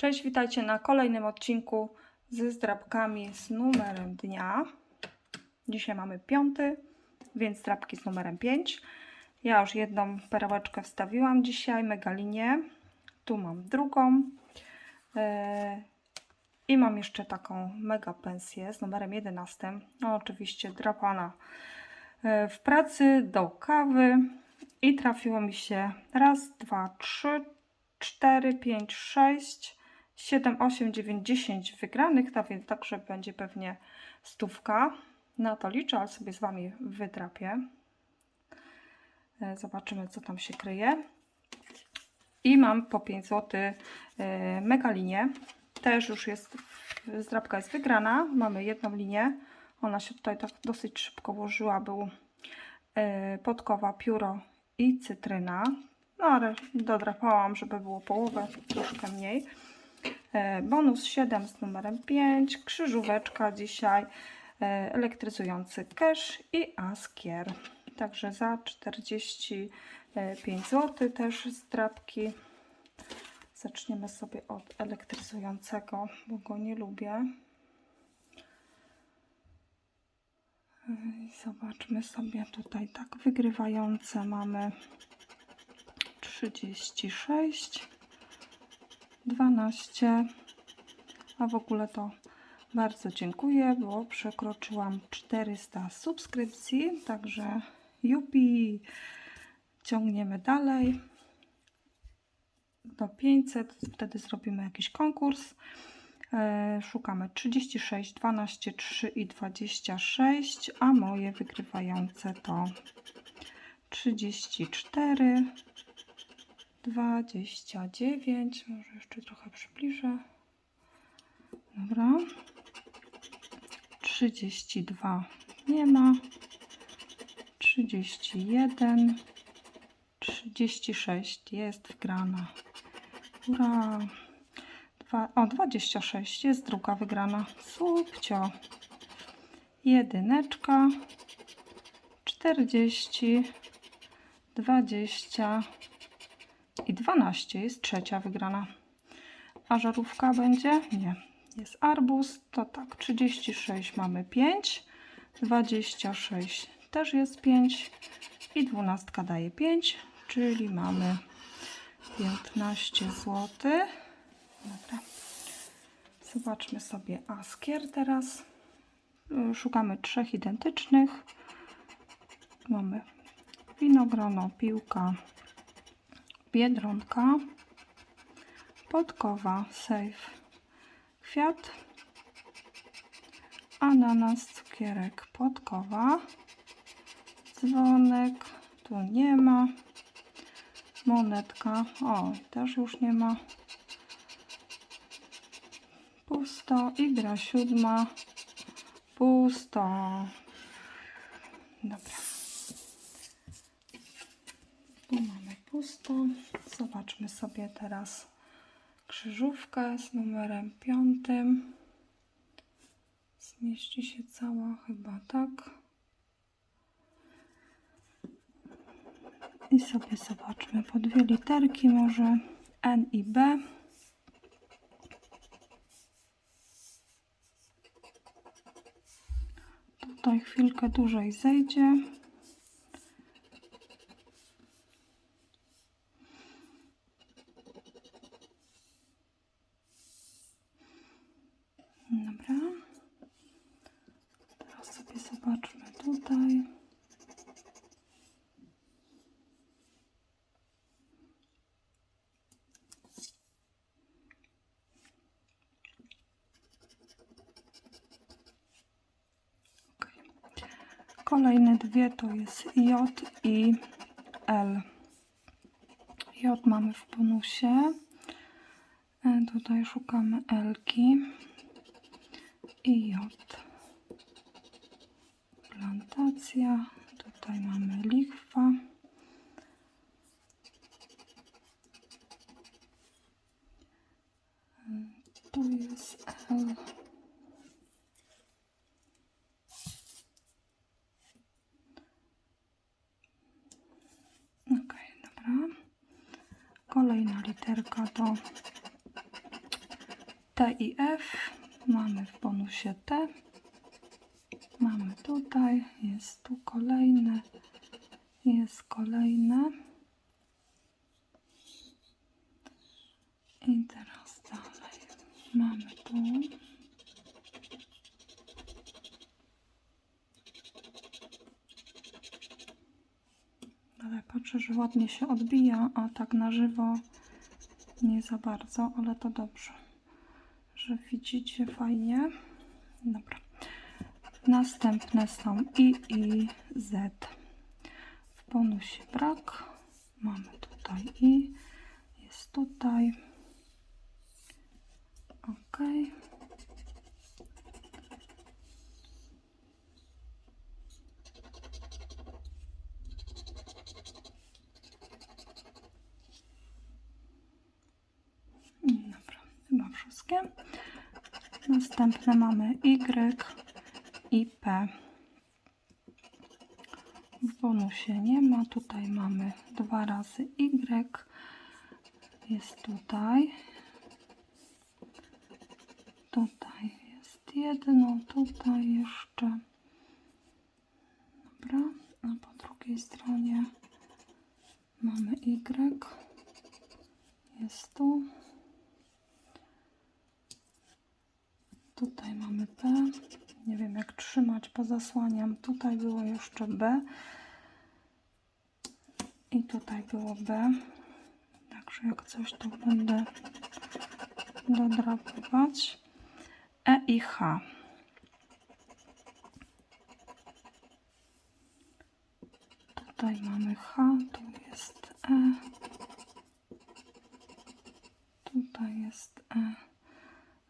Cześć, witajcie na kolejnym odcinku ze zdrabkami z numerem dnia. Dzisiaj mamy piąty, więc zdrabki z numerem 5. Ja już jedną perełeczkę wstawiłam dzisiaj, megalinię. Tu mam drugą. Yy, I mam jeszcze taką mega pensję z numerem 11. No, oczywiście drapana yy, w pracy do kawy. I trafiło mi się raz, dwa, trzy, 4, 5, 6, 7, 8, 9, 10 wygranych, tak więc także będzie pewnie stówka. Na to liczę, ale sobie z Wami wytrapię. E, Zobaczymy, co tam się kryje. I mam po 5 zł e, megalinię. Też już jest, zdrabka jest wygrana. Mamy jedną linię. Ona się tutaj tak dosyć szybko włożyła. Był e, podkowa, pióro i cytryna. No ale dodrapałam, żeby było połowę, troszkę mniej. E, Bonus 7 z numerem 5, krzyżóweczka dzisiaj, e, elektryzujący cash i askier. Także za 45 zł też zdrabki. Zaczniemy sobie od elektryzującego, bo go nie lubię. E, Zobaczmy sobie tutaj tak wygrywające mamy 36, 12, a w ogóle to bardzo dziękuję, bo przekroczyłam 400 subskrypcji, także jupi, ciągniemy dalej. Do 500, wtedy zrobimy jakiś konkurs. E, Szukamy 36, 12, 3 i 26, a moje wygrywające to 34, 29, może jeszcze trochę przybliżę. Dobra. 32 nie ma. 31, 36 jest wgrana. Ura. Dwa, o, 26 jest druga wygrana. Subcio. Jedyneczka. 40, 20 i 12 jest trzecia wygrana. A żarówka będzie? Nie. Jest arbuz, to tak, 36 mamy 5, 26 też jest 5 i 12 daje 5, czyli mamy 15 zł. Dobra. Zobaczmy sobie askier teraz. Szukamy trzech identycznych. Mamy winogrono, piłka, biedronka, podkowa, safe, kwiat, ananas, cukierek, podkowa, dzwonek, tu nie ma, monetka, o, też już nie ma, pusto. I gra siódma, pusto. Dobra. Pusto. Zobaczmy sobie teraz krzyżówkę z numerem piątym. Zmieści się cała chyba tak. I sobie zobaczmy po dwie literki może N i B. Tutaj chwilkę dłużej zejdzie. Dobra. Teraz sobie zobaczmy tutaj. Okej. Kolejne dwie to jest J i L. J mamy w bonusie. E, Tutaj szukamy Elki i J. Plantacja. Tutaj mamy lichwa. E, Tu jest L. Ok, dobra. Kolejna literka to T i F. Mamy w bonusie T. Mamy tutaj, jest tu kolejne, jest kolejne. I teraz dalej. Mamy tu. Ale patrzę, że ładnie się odbija, a tak na żywo nie za bardzo, ale to dobrze, że widzicie fajnie. Dobra. Następne są I i Z. W bonusie brak. Mamy tutaj I. Jest tutaj. Ok. Dobra, chyba wszystkie. Następne mamy Y i P. W bonusie nie ma. Tutaj mamy dwa razy Y. Jest tutaj. Tutaj jest jedno. Tutaj jeszcze. Dobra. A po drugiej stronie mamy Y. Jest tu. Tutaj mamy P. Nie wiem jak trzymać, pozasłaniam. Tutaj było jeszcze B. I tutaj było B. Także jak coś to będę dodrapywać. E i H. Tutaj mamy H, tu jest E. Tutaj jest E.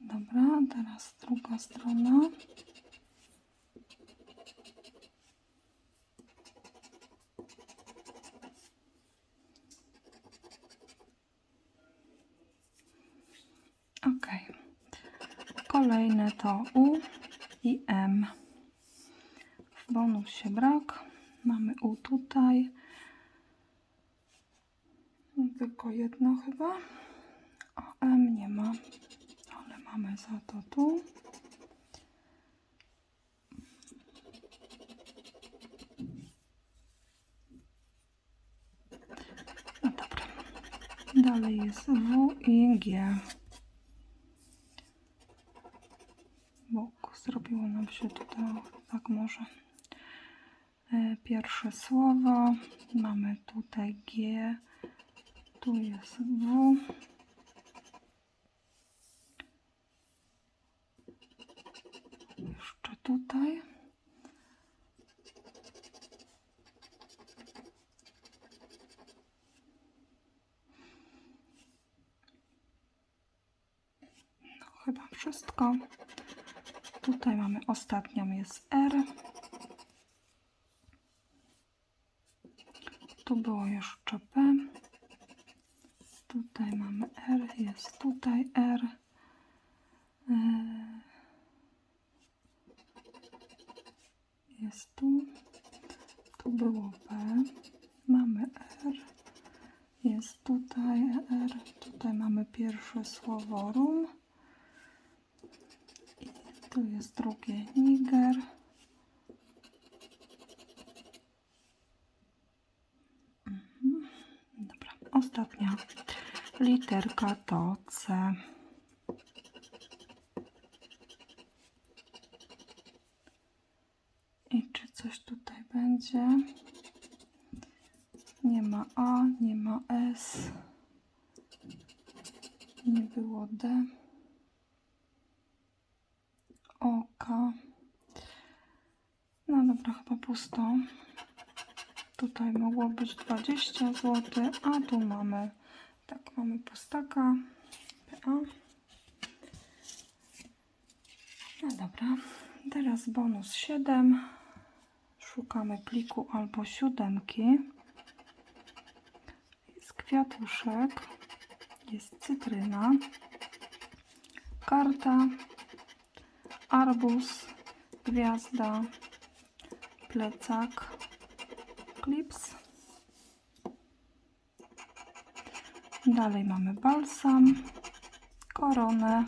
Dobra, teraz druga strona. Ok. Kolejne to U i M. W bonusie brak. U tutaj. Tylko jedno chyba. A M nie ma ale mamy za to tu. No dobra. Dalej jest W i G. Bo zrobiło nam się tutaj tak może. E, Pierwsze słowo. Mamy tutaj G. Tu jest W. Jeszcze tutaj. No, chyba wszystko. Tutaj mamy ostatnią jest R. Tu było jeszcze P. Tutaj mamy R, jest tutaj R. Yy. jest tu, tu było B, mamy R, jest tutaj R, tutaj mamy pierwsze słowo rum i tu jest ostatnia literka to C. I czy coś tutaj będzie? Nie ma A, nie ma S. Nie było D. O, K. No dobra, chyba pusto. Tutaj mogło być 20 zł, a tu mamy, tak, mamy pustaka. PA. No dobra, teraz bonus 7. Szukamy pliku albo siódemki. Jest kwiatuszek, jest cytryna, karta, arbuz, gwiazda, plecak, klips. Dalej mamy balsam, koronę,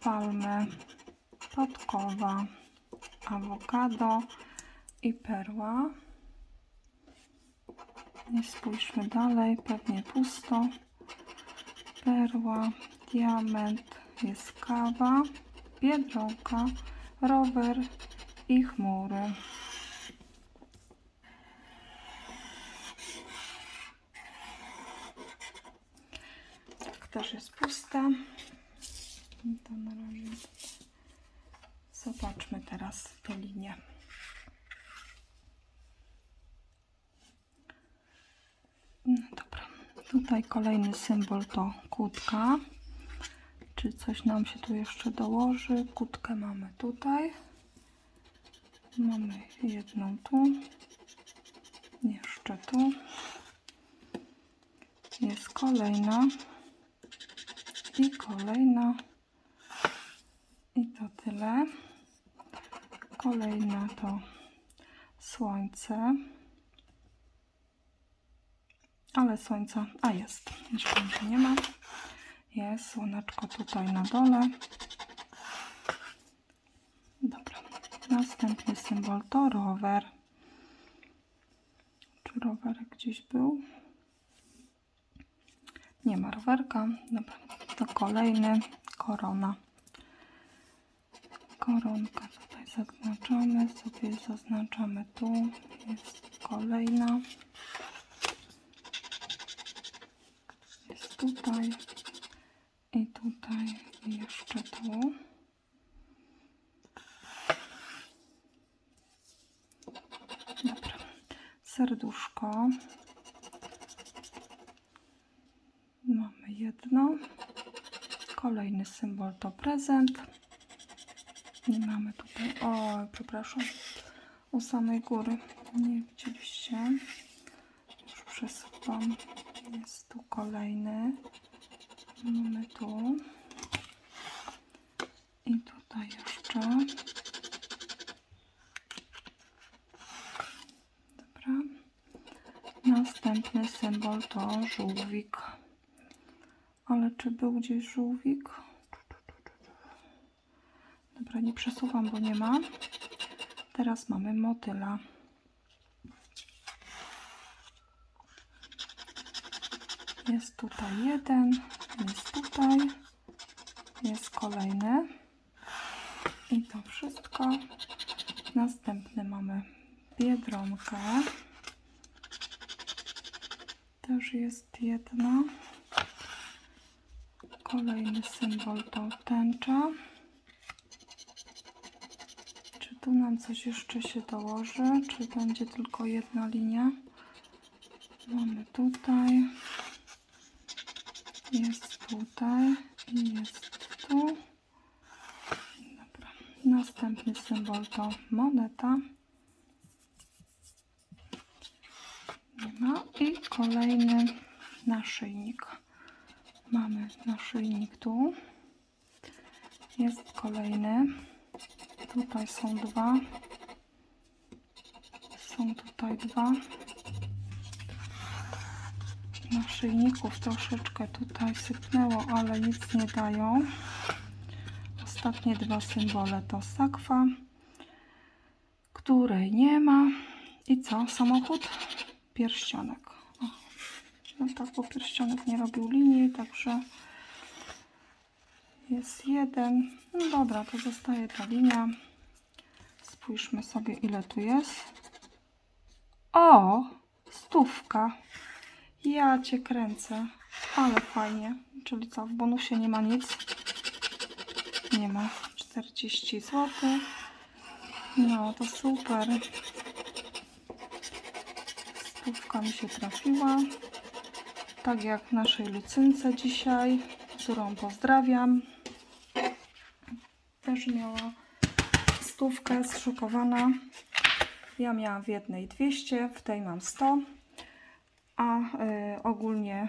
palmy, podkowa, awokado i perła. I spójrzmy dalej, pewnie pusto. Perła, diament, jest kawa, biedronka, rower i chmury. Tak też jest pusta. To na razie. Zobaczmy teraz te linie. No dobra. Tutaj kolejny symbol to kłódka. Czy coś nam się tu jeszcze dołoży? Kłódkę mamy tutaj. Mamy jedną tu. Jeszcze tu. Jest kolejna. I kolejna. I to tyle. Kolejna to słońce. Ale słońca, a jest. Że nie ma. Jest słoneczko tutaj na dole. Dobra. Następny symbol to rower. Czy rowerek gdzieś był? Nie ma rowerka. Dobra. To kolejny korona. Koronka tutaj zaznaczamy. Sobie zaznaczamy tu. Jest kolejna. Jest tutaj. I tutaj. I jeszcze tu. Dobra. Serduszko. Mamy jedno. Kolejny symbol to prezent. Nie mamy tutaj. O, przepraszam. U samej góry. Nie widzieliście. Już przesuwam. Jest tu kolejny. Mamy tu. I tutaj jeszcze. Dobra. Następny symbol to żółwik. Ale czy był gdzieś żółwik? Dobra, nie przesuwam, bo nie ma. Teraz mamy motyla. Jest tutaj jeden, jest tutaj, jest kolejny. I to wszystko. Następny mamy biedronkę. Też jest jedna. Kolejny symbol to tęcza. Czy tu nam coś jeszcze się dołoży? Czy będzie tylko jedna linia? Mamy tutaj. Jest tutaj i jest tu. Dobra. Następny symbol to moneta. Nie ma. I kolejny naszyjnik. Mamy naszyjnik tu. Jest kolejny. Tutaj są dwa. Są tutaj dwa. Naszyjników troszeczkę tutaj sypnęło, ale nic nie dają. Ostatnie dwa symbole to sakwa, której nie ma. I co? Samochód? Pierścionek. O. No tak, bo pierścionek nie robił linii, także jest jeden. No dobra, to zostaje ta linia. Spójrzmy sobie, ile tu jest. O! Stówka. Ja cię kręcę. Ale fajnie. Czyli co, w bonusie nie ma nic? Nie ma. 40 zł. No, to super. Stówka mi się trafiła. Tak jak naszej Lucynce dzisiaj, którą pozdrawiam. Też miała stówkę, zszokowana. Ja miałam w jednej 200, w tej mam 100 a y, ogólnie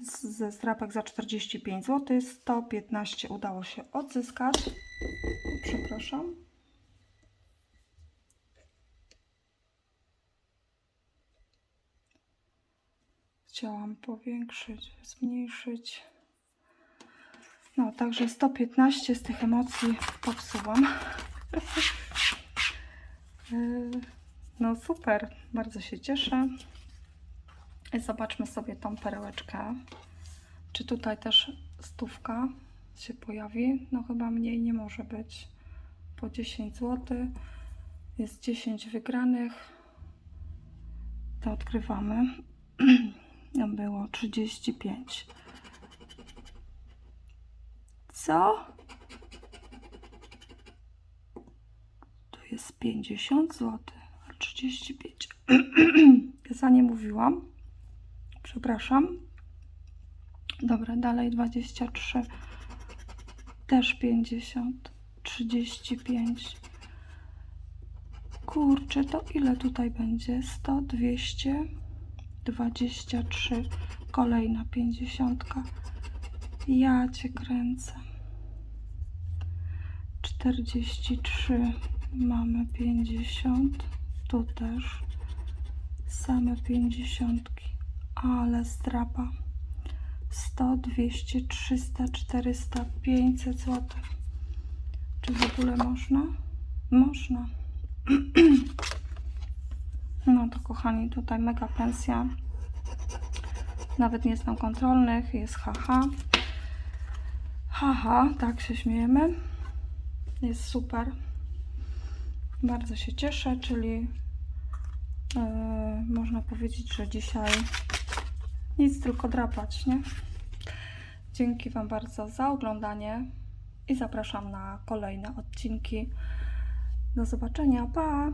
z, ze zdrapek za 45 zł 115 udało się odzyskać. Przepraszam. Chciałam powiększyć, zmniejszyć. No, także 115 z tych emocji popsułam. No super, bardzo się cieszę. Zobaczmy sobie tą perełeczkę. Czy tutaj też stówka się pojawi? No chyba mniej nie może być. Po 10 zł. Jest 10 wygranych. To odkrywamy. Było 35. Co? To jest 50 zł, a 35. Za nie mówiłam. Przepraszam. Dobra, dalej 23. Też 50. 35. Kurczę, to ile tutaj będzie? 100, 200, 23. Kolejna 50. Ja cię kręcę. 43. Mamy 50. Tu też. Same 50. Ale strapa. 100, 200, 300, 400, 500 zł. Czy w ogóle można? Można. No to kochani, tutaj mega pensja. Nawet nie znam kontrolnych, jest haha. Haha, tak się śmiejemy. Jest super. Bardzo się cieszę, czyli yy, można powiedzieć, że dzisiaj nic tylko drapać, nie? Dzięki Wam bardzo za oglądanie i zapraszam na kolejne odcinki. Do zobaczenia, pa!